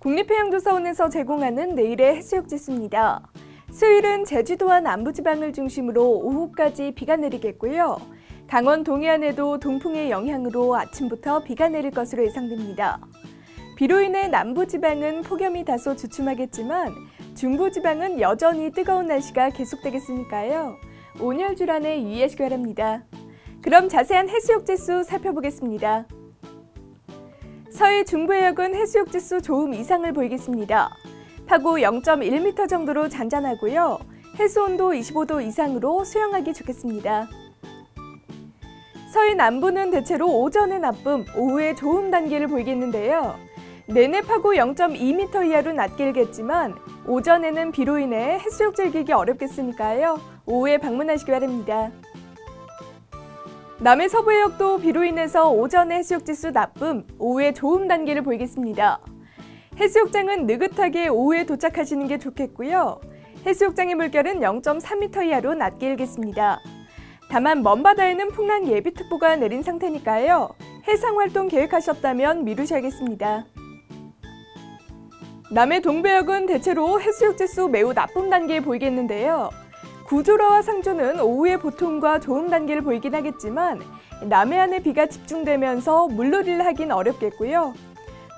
국립해양조사원에서 제공하는 내일의 해수욕 지수입니다. 수요일은 제주도와 남부지방을 중심으로 오후까지 비가 내리겠고요. 강원 동해안에도 동풍의 영향으로 아침부터 비가 내릴 것으로 예상됩니다. 비로 인해 남부지방은 폭염이 다소 주춤하겠지만 중부지방은 여전히 뜨거운 날씨가 계속되겠으니까요. 온열 질환에 유의하시기 바랍니다. 그럼 자세한 해수욕 지수 살펴보겠습니다. 서해 중부해역은 해수욕 지수 좋음 이상을 보이겠습니다. 파고 0.1m 정도로 잔잔하고요. 해수 온도 25도 이상으로 수영하기 좋겠습니다. 서해 남부는 대체로 오전에 나쁨, 오후에 좋음 단계를 보이겠는데요. 내내 파고 0.2m 이하로 낮 길겠지만 오전에는 비로 인해 해수욕 즐기기 어렵겠으니까요. 오후에 방문하시기 바랍니다. 남해 서부 해역도 비로 인해서 오전에 해수욕 지수 나쁨, 오후에 좋음 단계를 보이겠습니다. 해수욕장은 느긋하게 오후에 도착하시는 게 좋겠고요. 해수욕장의 물결은 0.3m 이하로 낮게 일겠습니다. 다만 먼 바다에는 풍랑 예비특보가 내린 상태니까요. 해상 활동 계획하셨다면 미루셔야겠습니다. 남해 동배역은 대체로 해수욕 지수 매우 나쁨 단계에 보이겠는데요. 구조라와 상조는 오후에 보통과 좋음 단계를 보이긴 하겠지만 남해안에 비가 집중되면서 물놀이를 하긴 어렵겠고요.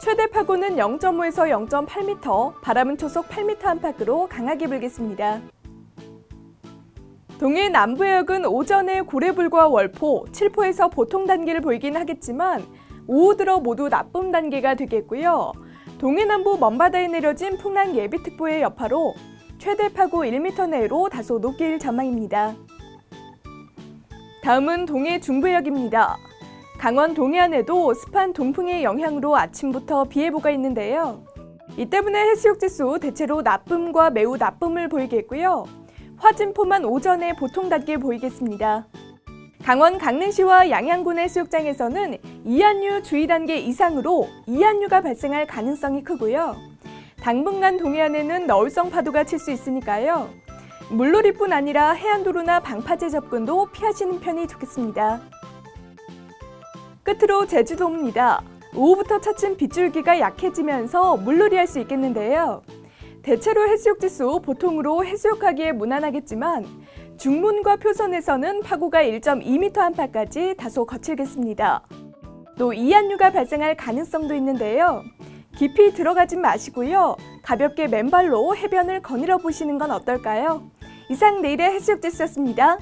최대 파고는 0.5에서 0.8m, 바람은 초속 8m 안팎으로 강하게 불겠습니다. 동해 남부해역은 오전에 고래불과 월포, 칠포에서 보통 단계를 보이긴 하겠지만 오후 들어 모두 나쁨 단계가 되겠고요. 동해 남부 먼바다에 내려진 풍랑 예비특보의 여파로 최대 파고 1m 내로 다소 높길 전망입니다. 다음은 동해 중부해역입니다. 강원 동해안에도 습한 동풍의 영향으로 아침부터 비 예보가 있는데요. 이 때문에 해수욕 지수 대체로 나쁨과 매우 나쁨을 보이겠고요. 화진포만 오전에 보통 단계 보이겠습니다. 강원 강릉시와 양양군의 해수욕장에서는 이한류 주의 단계 이상으로 이한류가 발생할 가능성이 크고요. 당분간 동해안에는 너울성 파도가 칠 수 있으니까요. 물놀이뿐 아니라 해안도로나 방파제 접근도 피하시는 편이 좋겠습니다. 끝으로 제주도입니다. 오후부터 차츰 빗줄기가 약해지면서 물놀이 할 수 있겠는데요. 대체로 해수욕 지수 보통으로 해수욕하기에 무난하겠지만 중문과 표선에서는 파고가 1.2m 안팎까지 다소 거칠겠습니다. 또 이한류가 발생할 가능성도 있는데요. 깊이 들어가진 마시고요. 가볍게 맨발로 해변을 거닐어 보시는 건 어떨까요? 이상 내일의 해수욕 지수였습니다.